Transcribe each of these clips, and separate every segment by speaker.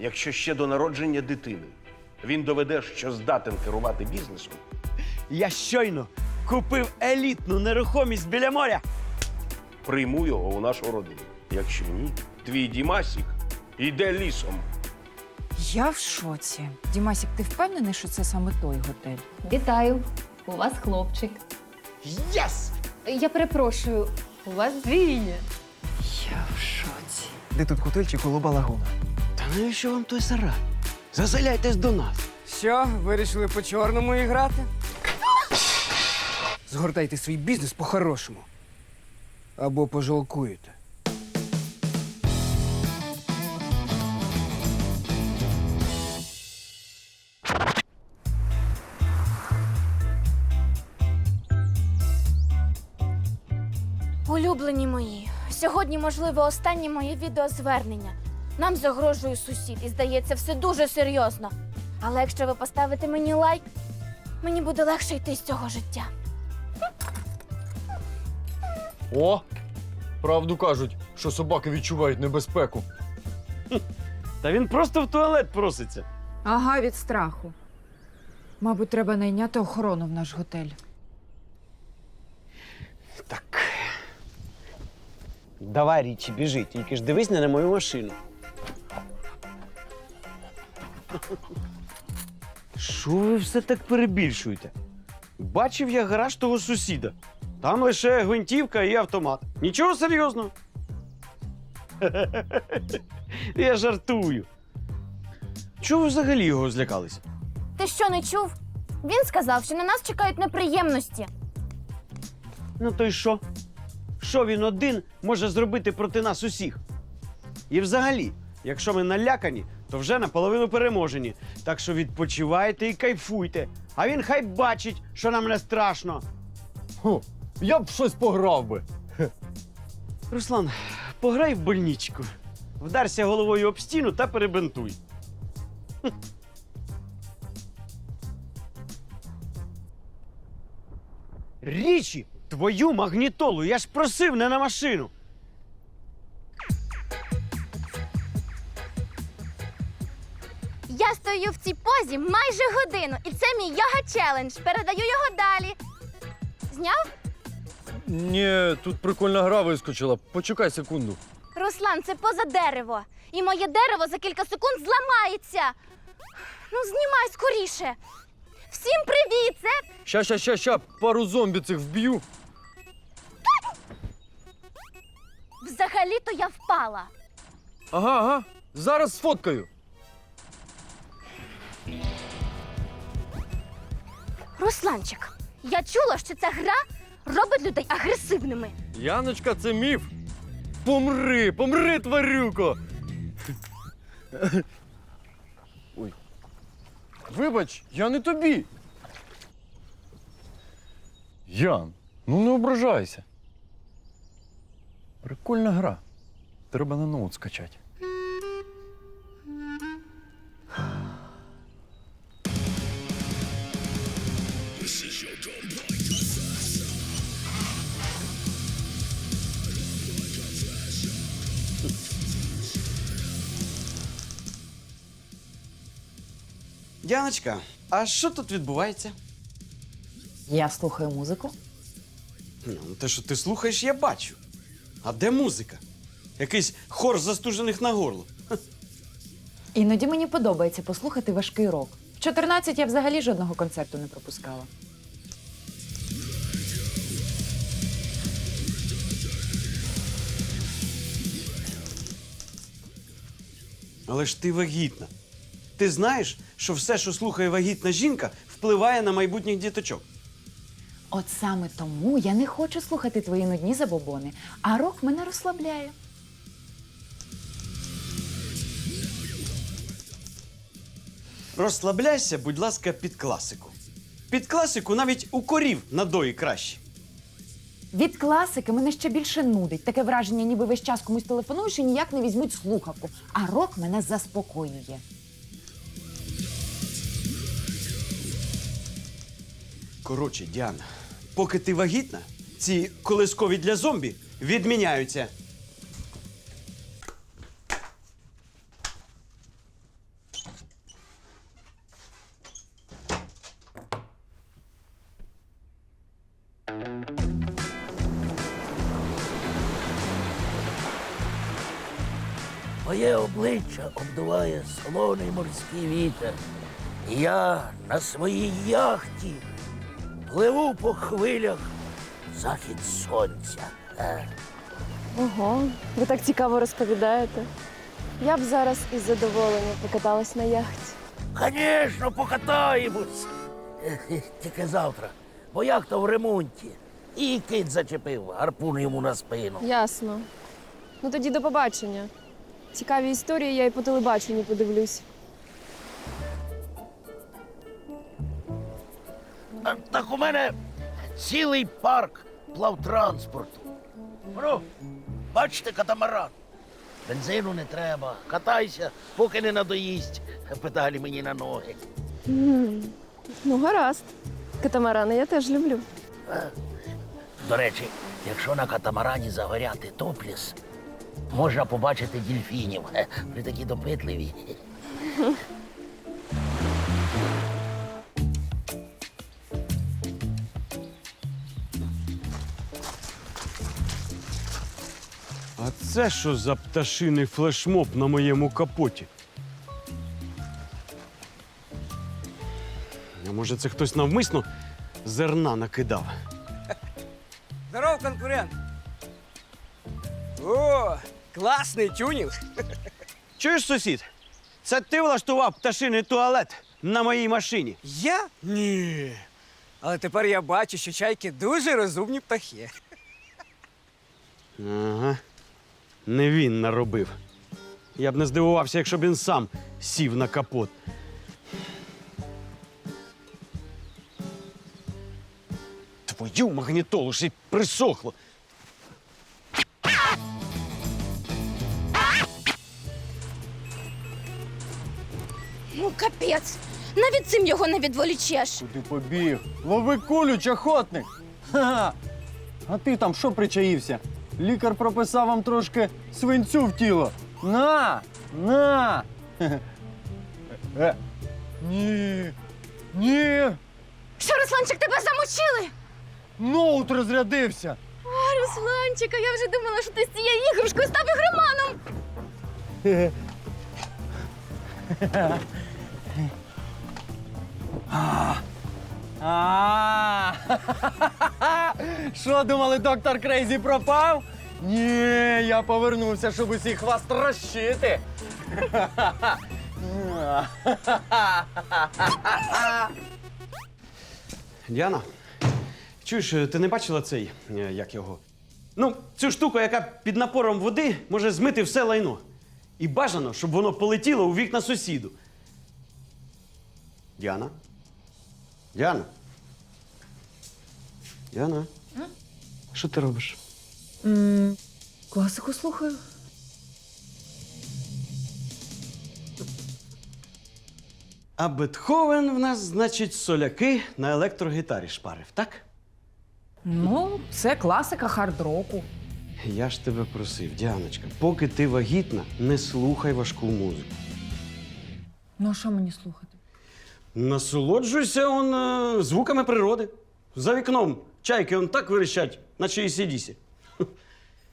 Speaker 1: якщо ще до народження дитини він доведе, що здатен керувати бізнесом,
Speaker 2: Я щойно купив елітну нерухомість біля моря.
Speaker 1: прийму його у нашу родину. Якщо ні, твій Дімасік йде лісом.
Speaker 3: Я в шоці. Дімасік, ти впевнений, що це саме той готель?
Speaker 4: Вітаю! У вас хлопчик.
Speaker 2: Єс!
Speaker 4: Я перепрошую, у вас двійня.
Speaker 3: Я в шоці.
Speaker 5: Де тут котельчик голуба лагуна?
Speaker 2: Навіщо вам той сарай? Заселяйтесь до нас.
Speaker 5: Що, вирішили по чорному і грати? Згортайте свій бізнес по-хорошому. Або пожалкуєте.
Speaker 6: Улюблені мої, сьогодні, можливо, останнє моє відеозвернення. Нам загрожує сусід, і здається, все дуже серйозно. Але якщо ви поставите мені лайк, мені буде легше йти з цього життя.
Speaker 7: О! Правду кажуть, що собаки відчувають небезпеку.
Speaker 2: Та він просто в туалет проситься.
Speaker 3: Ага, від страху. Мабуть, треба найняти охорону в наш готель.
Speaker 2: Так. Давай, Річі, біжи, тільки ж дивись не на мою машину. Що ви все так перебільшуєте? Бачив я гараж того сусіда. Там лише гвинтівка і автомат. Нічого серйозного. Я жартую. Чого ви взагалі його злякалися?
Speaker 6: Ти що не чув? Він сказав, що на нас чекають неприємності.
Speaker 2: Ну то й що? Що він один може зробити проти нас усіх? І взагалі, якщо ми налякані, то вже наполовину переможені. Так що відпочивайте і кайфуйте. А він хай бачить, що нам не страшно.
Speaker 7: Хо, я б щось пограв би.
Speaker 2: Руслан, пограй в больничку. Вдарся головою об стіну та перебинтуй. Річі, твою магнітолу, я ж просив не на машину.
Speaker 6: Стою в цій позі майже годину, і це мій йога челендж. Передаю його далі. Зняв?
Speaker 7: Ні, тут прикольна гра вискочила. Почекай секунду.
Speaker 6: Руслан, це поза дерево. І моє дерево за кілька секунд зламається. Ну, знімай скоріше. Всім привіт! Це
Speaker 7: Ща, ща, ща, ща, пару зомбі цих вб'ю.
Speaker 6: взагалі-то я впала.
Speaker 7: Ага, ага. Зараз сфоткаю.
Speaker 6: Русланчик, я чула, що ця гра робить людей агресивними.
Speaker 7: Яночка, це міф. Помри, помри, тварюко. Ой. Вибач, я не тобі. Ян, ну не ображайся. Прикольна гра. Треба на ноут скачати.
Speaker 2: Діаночка, а що тут відбувається?
Speaker 3: Я слухаю музику.
Speaker 2: Ну, те, що ти слухаєш, я бачу. А де музика? Якийсь хор застужених на горло.
Speaker 3: Іноді мені подобається послухати важкий рок. В 14 я взагалі жодного концерту не пропускала.
Speaker 2: Але ж ти вагітна. Ти знаєш, що все, що слухає вагітна жінка, впливає на майбутніх діточок.
Speaker 3: От саме тому я не хочу слухати твої нудні забобони, а рок мене розслабляє.
Speaker 2: Розслабляйся, будь ласка, під класику. Під класику навіть у корів надої краще.
Speaker 3: Від класики мене ще більше нудить. Таке враження, ніби весь час комусь телефонуєш і ніяк не візьмуть слухавку. А рок мене заспокоює.
Speaker 2: Коротше, Діана, поки ти вагітна, ці колискові для зомбі відміняються.
Speaker 8: Моє обличчя обдуває солоний морський вітер. Я на своїй яхті пливу по хвилях захід сонця. Е.
Speaker 9: Ого, ви так цікаво розповідаєте. Я б зараз із задоволенням покаталась на яхті.
Speaker 8: Звісно, покатаємось. Е, Тільки завтра, бо яхта в ремонті. І кит зачепив, гарпун йому на спину.
Speaker 9: Ясно. Ну тоді до побачення. Цікаві історії я і по телебаченню подивлюсь.
Speaker 8: А, Так у мене цілий парк плавтранспорту. Ну, бачите, катамаран. Бензину не треба. Катайся, поки не надоїсть. Педалі мені на ноги.
Speaker 9: Ну, гаразд. Катамарани я теж люблю.
Speaker 8: До речі, якщо на катамарані загоряти топліс, можна побачити дільфінів. Хе, Вони такі допитливі.
Speaker 2: Це що за пташиний флешмоб на моєму капоті? А може, це хтось навмисно зерна накидав?
Speaker 5: Здоров, конкурент! О, класний тюнінг!
Speaker 2: Чуєш, сусід? Це ти влаштував пташиний туалет на моїй машині.
Speaker 5: Я? Ні. Але тепер я бачу, що чайки дуже розумні птахи.
Speaker 2: Ага. Не він наробив. Я б не здивувався, якщо б він сам сів на капот. Твою магнітолу ж і присохло.
Speaker 6: Ну, капець. Навіть цим його не відволічеш.
Speaker 7: Куди побіг? Лови кулю, чахотник! Ха-ха! А ти там що причаївся? Лікар прописав вам трошки свинцю в тіло. На! На! Хе-хе. Е, Ні! Ні!
Speaker 6: Що, Русланчик, тебе замочили?
Speaker 7: Ноут розрядився!
Speaker 6: А, Русланчик, а я вже думала, що ти з цією іграшкою став ігроманом.
Speaker 7: А! Що думали, доктор Крейзі пропав? Ні, я повернувся, щоб усіх вас трощити.
Speaker 2: Діана, чуєш, ти не бачила цей, е, як його? Ну, цю штуку, яка під напором води може змити все лайно. І бажано, щоб воно полетіло у вікна сусіду. Діана? Діана? Діана? Що ти робиш?
Speaker 3: Класику слухаю.
Speaker 2: А Бетховен в нас, значить, соляки на електрогітарі шпарив, так?
Speaker 3: Ну, це класика хард-року.
Speaker 2: Я ж тебе просив, Діаночка, поки ти вагітна, не слухай важку музику.
Speaker 3: Ну, а що мені слухати?
Speaker 2: Насолоджуйся он е, звуками природи. За вікном чайки он так вирішать, наче і сідісі.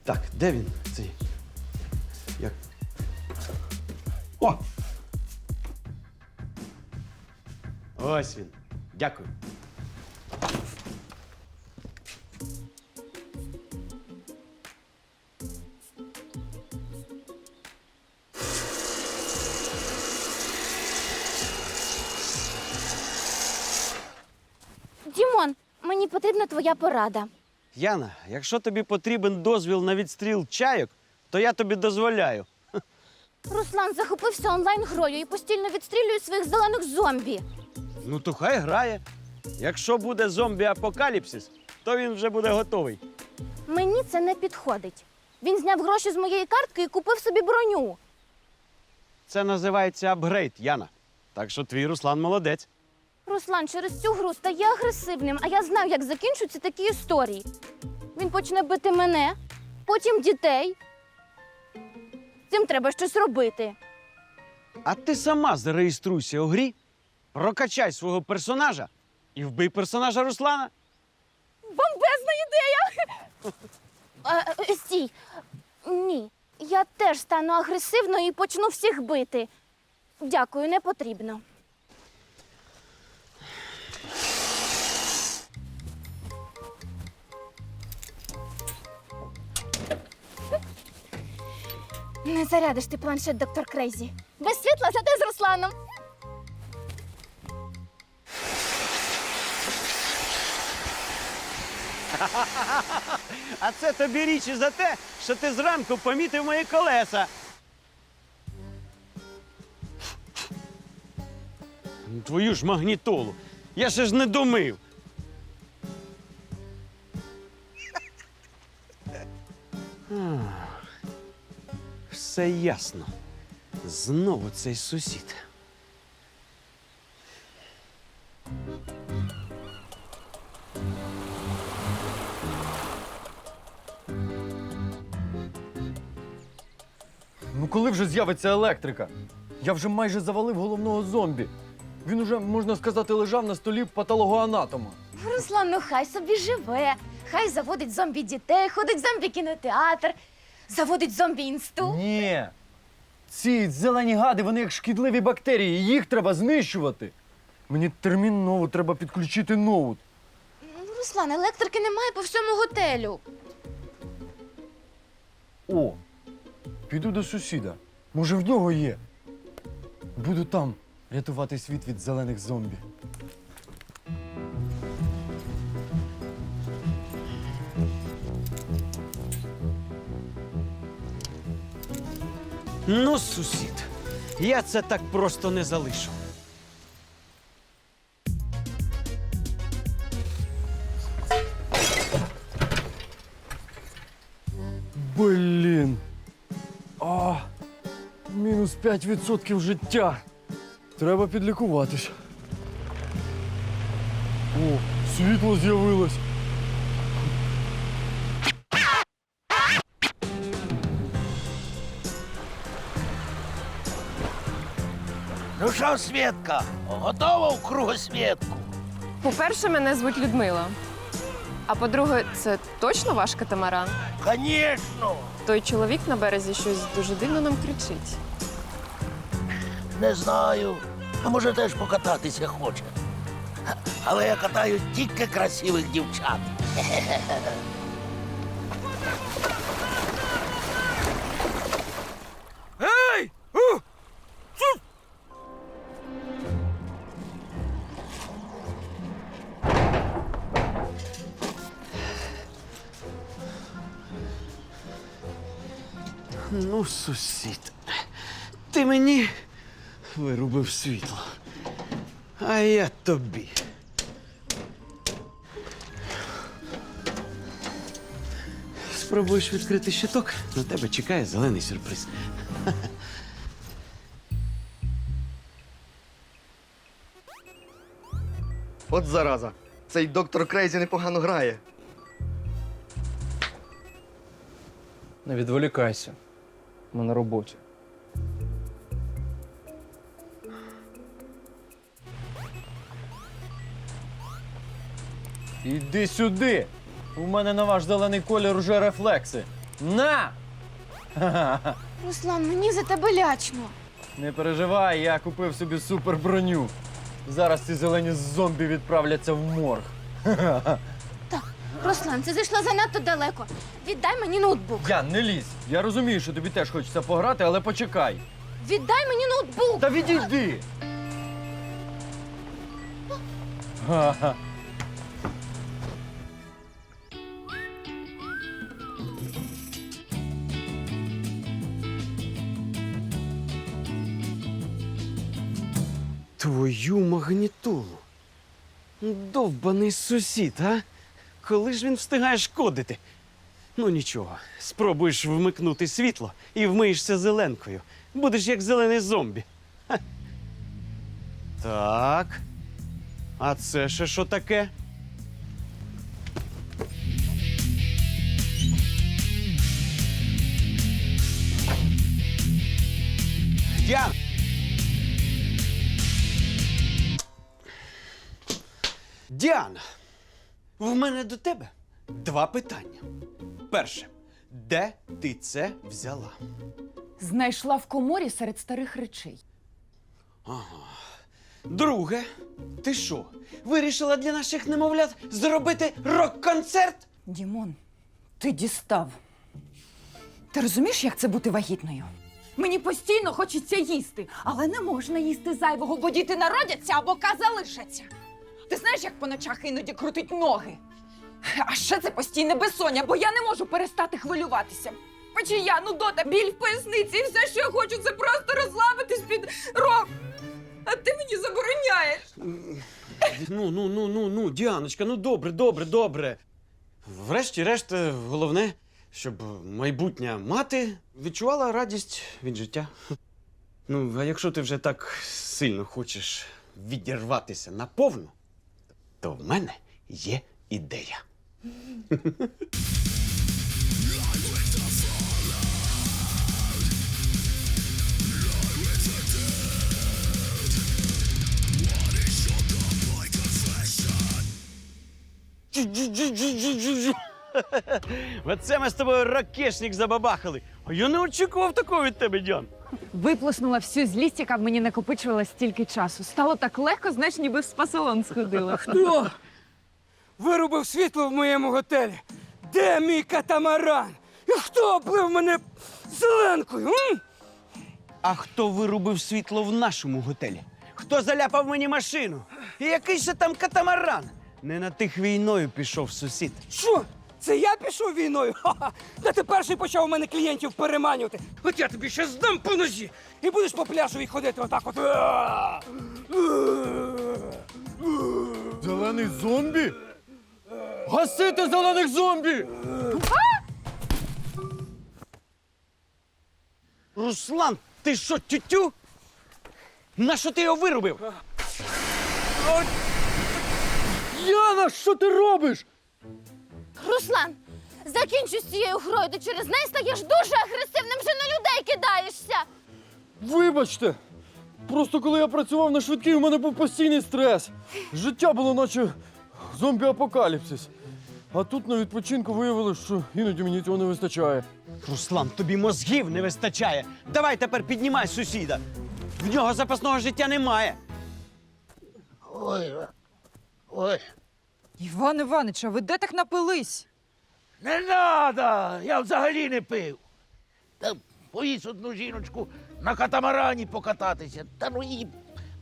Speaker 2: Так, де він? Цей? Як? О! Ось він. Дякую.
Speaker 6: Твоя порада.
Speaker 2: Яна, якщо тобі потрібен дозвіл на відстріл чайок, то я тобі дозволяю.
Speaker 6: Руслан захопився онлайн-грою і постійно відстрілює своїх зелених зомбі.
Speaker 2: Ну, то хай грає. Якщо буде зомбі-апокаліпсис, то він вже буде готовий.
Speaker 6: Мені це не підходить. Він зняв гроші з моєї картки і купив собі броню.
Speaker 2: Це називається апгрейд, Яна. Так що твій Руслан молодець.
Speaker 6: Руслан через цю гру стає агресивним, а я знаю, як закінчуються такі історії. Він почне бити мене, потім дітей. З цим треба щось робити.
Speaker 2: А ти сама зареєструйся у грі, прокачай свого персонажа і вбий персонажа Руслана.
Speaker 6: Бомбезна ідея! А, е, стій. Ні. я теж стану агресивною і почну всіх бити. Дякую, не потрібно. Не зарядиш ти планшет, доктор Крейзі. Без світла зате з Русланом.
Speaker 2: А це тобі річ і за те, що ти зранку помітив мої колеса. Ну, Твою ж магнітолу. Я ще ж не домив. Все ясно. Знову цей сусід.
Speaker 7: Ну коли вже з'явиться електрика? Я вже майже завалив головного зомбі. Він уже, можна сказати, лежав на столі патологоанатома.
Speaker 6: Руслан, ну хай собі живе. Хай заводить зомбі дітей, ходить зомбі кінотеатр, заводить зомбі інсту.
Speaker 7: Ні. Ці зелені гади, вони як шкідливі бактерії, їх треба знищувати. Мені терміново треба підключити ноут.
Speaker 6: Ну, Руслан, електрики немає по всьому готелю.
Speaker 7: О, піду до сусіда. Може, в нього є. Буду там рятувати світ від зелених зомбі.
Speaker 2: Ну, сусід, я це так просто не залишу.
Speaker 7: Блін. А, мінус 5% життя. Треба підлікуватись. О, світло з'явилось.
Speaker 8: Ну що, Свєтка, готова в кругосвітку?
Speaker 9: По-перше, мене звуть Людмила. А по-друге, це точно ваш катамаран?
Speaker 8: Звісно.
Speaker 9: Той чоловік на березі щось дуже дивно нам кричить.
Speaker 8: Не знаю. А може теж покататися хоче. Але я катаю тільки красивих дівчат.
Speaker 2: Ну, сусід, ти мені вирубив світло. А я тобі. Спробуєш відкрити щиток, на тебе чекає зелений сюрприз.
Speaker 10: От зараза. Цей доктор Крейзі непогано грає.
Speaker 11: Не відволікайся. Ми на роботі.
Speaker 7: Іди сюди. У мене на ваш зелений колір уже рефлекси. На! Ха-ха-ха.
Speaker 6: Руслан, мені за тебе лячно.
Speaker 7: Не переживай, я купив собі суперброню. Зараз ці зелені зомбі відправляться в морг.
Speaker 6: Так, Руслан, це зайшло занадто далеко. Віддай мені ноутбук.
Speaker 7: Ян, не лізь. Я розумію, що тобі теж хочеться пограти, але почекай.
Speaker 6: Віддай мені ноутбук.
Speaker 7: Та відійди. Ха-ха.
Speaker 2: Твою магнітолу. Довбаний сусід, а? Коли ж він встигає шкодити? Ну нічого, спробуєш вмикнути світло і вмиєшся зеленкою. Будеш як зелений зомбі. Ха. Так. А це ще що таке? Діана! Діана, в мене до тебе два питання. Перше, де ти це взяла?
Speaker 3: Знайшла в коморі серед старих речей.
Speaker 2: Друге, ти що, вирішила для наших немовлят зробити рок-концерт?
Speaker 3: Дімон, ти дістав. Ти розумієш, як це бути вагітною? Мені постійно хочеться їсти, але не можна їсти зайвого, бо діти народяться а бока залишаться. Ти знаєш, як по ночах іноді крутить ноги? А ще це постійне безсоння, бо я не можу перестати хвилюватися. Печія, нудота, біль в поясниці, і все, що я хочу, це просто розслабитись під рок. А ти мені забороняєш.
Speaker 2: Ну, ну, ну, ну, ну, Діаночка, ну добре, добре, добре. Врешті-решт, е, головне, щоб майбутня мати відчувала радість від життя. Ну, а якщо ти вже так сильно хочеш відірватися наповну, то в мене є ідея. Оце ми з тобою ракешник забабахали. А я не очікував такого від тебе, Діан.
Speaker 3: Виплеснула всю злість, яка в мені накопичувала стільки часу. Стало так легко, знаєш, ніби в спа-салон сходила.
Speaker 5: Хто? Вирубив світло в моєму готелі. Де мій катамаран? І хто облив мене зеленкою? М?
Speaker 2: А хто вирубив світло в нашому готелі? Хто заляпав мені машину? І який ще там катамаран? Не на тих війною пішов сусід.
Speaker 5: Що? Це я пішов війною? Ха-ха! Та ти перший почав у мене клієнтів переманювати. От я тобі ще здам по ножі. І будеш по пляжу ходити отак от.
Speaker 7: Зелений зомбі? Гасити зелених зомбі!
Speaker 2: Руслан, ти що, тютю? Нащо ти його вирубив?
Speaker 7: Яна, що ти робиш?
Speaker 6: Руслан, закінчуй з цією грою, ти через неї стаєш дуже агресивним, вже на людей кидаєшся.
Speaker 7: Вибачте! Просто коли я працював на швидкій, у мене був постійний стрес. Життя було наче зомбі-апокаліпсис. А тут на відпочинку виявилось, що іноді мені цього не вистачає.
Speaker 2: Руслан, тобі мозгів не вистачає. Давай тепер піднімай сусіда. В нього запасного життя немає.
Speaker 8: Ой, ой.
Speaker 3: Іван Іванич, а ви де так напились?
Speaker 8: Не надо! Я взагалі не пив. Та повіз одну жіночку на катамарані покататися. Та ну і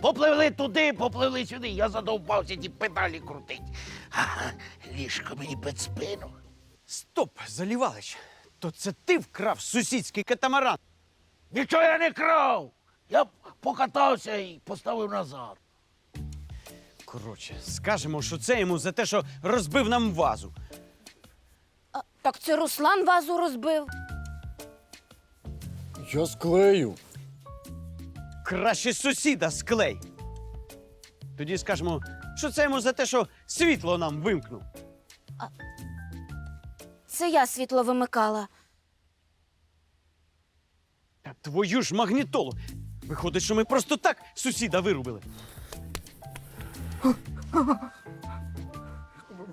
Speaker 8: попливли туди, попливли сюди. Я задовбався ті педалі крутить. Ага, ліжко мені під спину.
Speaker 2: Стоп, Залівалич. То це ти вкрав сусідський катамаран.
Speaker 8: Нічого я не крав. Я покатався і поставив назад.
Speaker 2: Коротше, скажемо, що це йому за те, що розбив нам вазу.
Speaker 6: А, так це Руслан вазу розбив.
Speaker 7: Я склею.
Speaker 2: Краще сусіда склей. Тоді скажемо, що це йому за те, що світло нам вимкнув.
Speaker 6: Це я світло вимикала.
Speaker 2: Та твою ж магнітолу. Виходить, що ми просто так сусіда вирубили.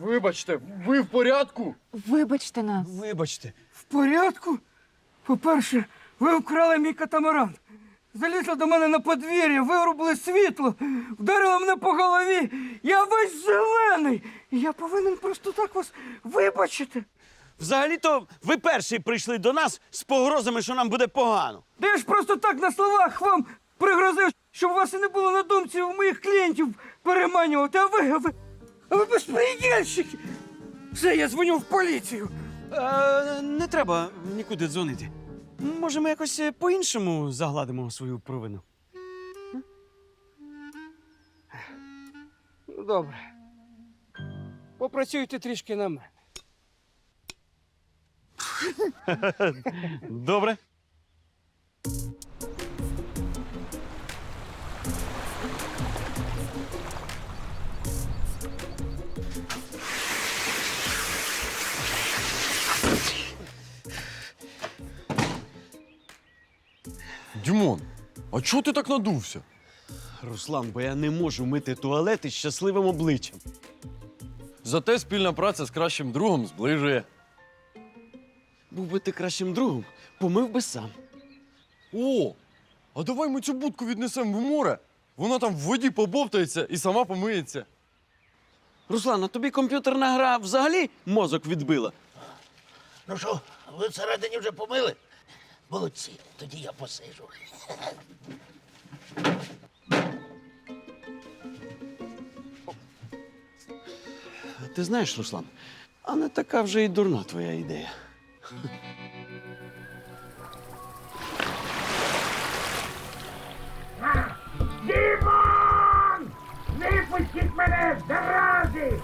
Speaker 7: Вибачте, ви в порядку?
Speaker 3: Вибачте нас.
Speaker 2: Вибачте.
Speaker 5: В порядку? По-перше, ви вкрали мій катамаран. Залізли до мене на подвір'я, вирубили світло, вдарили мене по голові. Я весь зелений. Я повинен просто так вас вибачити.
Speaker 2: Взагалі-то ви перші прийшли до нас з погрозами, що нам буде погано.
Speaker 5: Я ж просто так на словах вам пригрозив, щоб у вас і не було на думці у моїх клієнтів переманювати. А ви, а ви, а ви безпредельщики. Все, я дзвоню в поліцію.
Speaker 2: Е, не треба нікуди дзвонити. Може, ми якось е, по-іншому загладимо свою провину.
Speaker 5: Добре. Попрацюйте трішки на мене.
Speaker 2: Добре.
Speaker 7: Дімон, а чого ти так надувся?
Speaker 2: Руслан, бо я не можу мити туалети з щасливим обличчям.
Speaker 7: Зате спільна праця з кращим другом зближує.
Speaker 2: Був би ти кращим другом, помив би сам.
Speaker 7: О! А давай ми цю будку віднесемо в море. Вона там в воді побовтається і сама помиється.
Speaker 2: Руслан, а тобі комп'ютерна гра взагалі мозок відбила.
Speaker 8: Ну що, ви всередині вже помили? Молодці, тоді я посижу.
Speaker 2: Ти знаєш, Руслан, а не така вже і дурна твоя ідея.
Speaker 5: Дімон! Випустіть мене, зарази!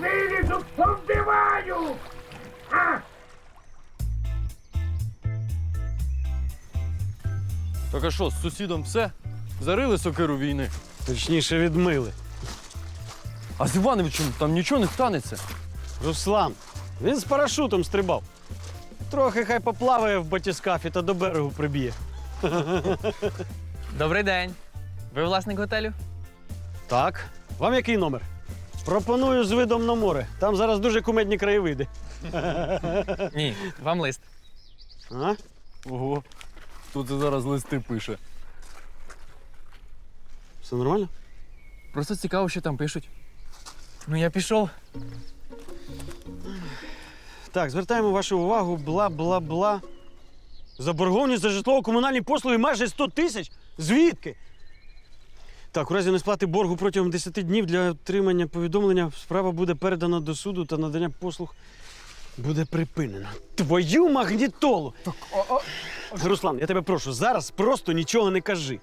Speaker 5: Вилізу, повбиваю!
Speaker 7: Так а що, з сусідом все? Зарили сокиру війни.
Speaker 2: Точніше, відмили.
Speaker 7: А з Івановичем там нічого не станеться.
Speaker 2: Руслан, він з парашутом стрибав. Трохи хай поплаває в батіскафі та до берегу приб'є.
Speaker 11: Добрий день. Ви власник готелю?
Speaker 2: Так. Вам який номер? Пропоную з видом на море. Там зараз дуже кумедні краєвиди.
Speaker 11: Ні, вам лист.
Speaker 2: А?
Speaker 7: Ого. Хто це зараз листи пише?
Speaker 2: Все нормально?
Speaker 11: Просто цікаво, що там пишуть. Ну, я пішов.
Speaker 2: Так, звертаємо вашу увагу, бла-бла-бла. Заборгованість за житлово-комунальні послуги майже 100 тисяч. Звідки? Так, у разі несплати боргу протягом 10 днів для отримання повідомлення справа буде передана до суду та надання послуг буде припинено. Твою магнітолу! Так, Руслан, я тебе прошу, зараз просто нічого не кажи.